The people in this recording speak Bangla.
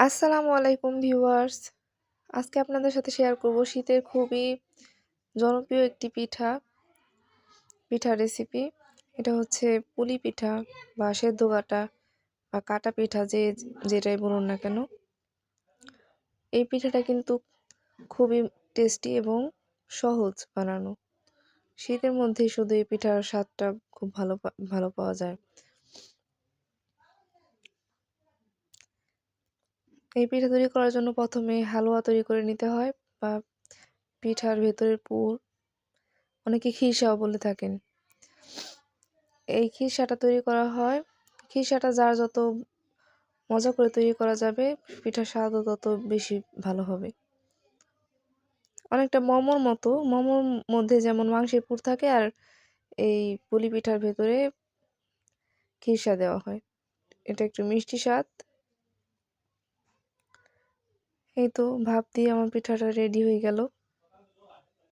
আসসালামু আলাইকুম ভিউয়ার্স। আজকে আপনাদের সাথে শেয়ার করব শীতের খুবই জনপ্রিয় একটি পিঠা, পিঠার রেসিপি। এটা হচ্ছে পুলি পিঠা বা সেদ্ধ কাটা বা কাটা পিঠা যে যেটাই বলুন না কেন। এই পিঠাটা কিন্তু খুবই টেস্টি এবং সহজ বানানো। শীতের মধ্যেই শুধু এই পিঠার স্বাদটা খুব ভালো ভালো পাওয়া যায়। এই পিঠা তৈরি করার জন্য প্রথমে হালুয়া তৈরি করে নিতে হয় বা পিঠার ভেতরের পুর। অনেকে খিরসাও বলে থাকেন। এই খিরসাটা তৈরি করা হয়। খিরসাটা যার যত মজা করে তৈরি করা যাবে, পিঠার স্বাদও তত বেশি ভালো হবে। অনেকটা মোমোর মতো, মোমোর মধ্যে যেমন মাংসের পুর থাকে আর এই পুলি পিঠার ভেতরে খিরসা দেওয়া হয়। এটা একটু মিষ্টি স্বাদ। এই তো ভাপ দিয়ে আমার পিঠাটা রেডি হয়ে গেল।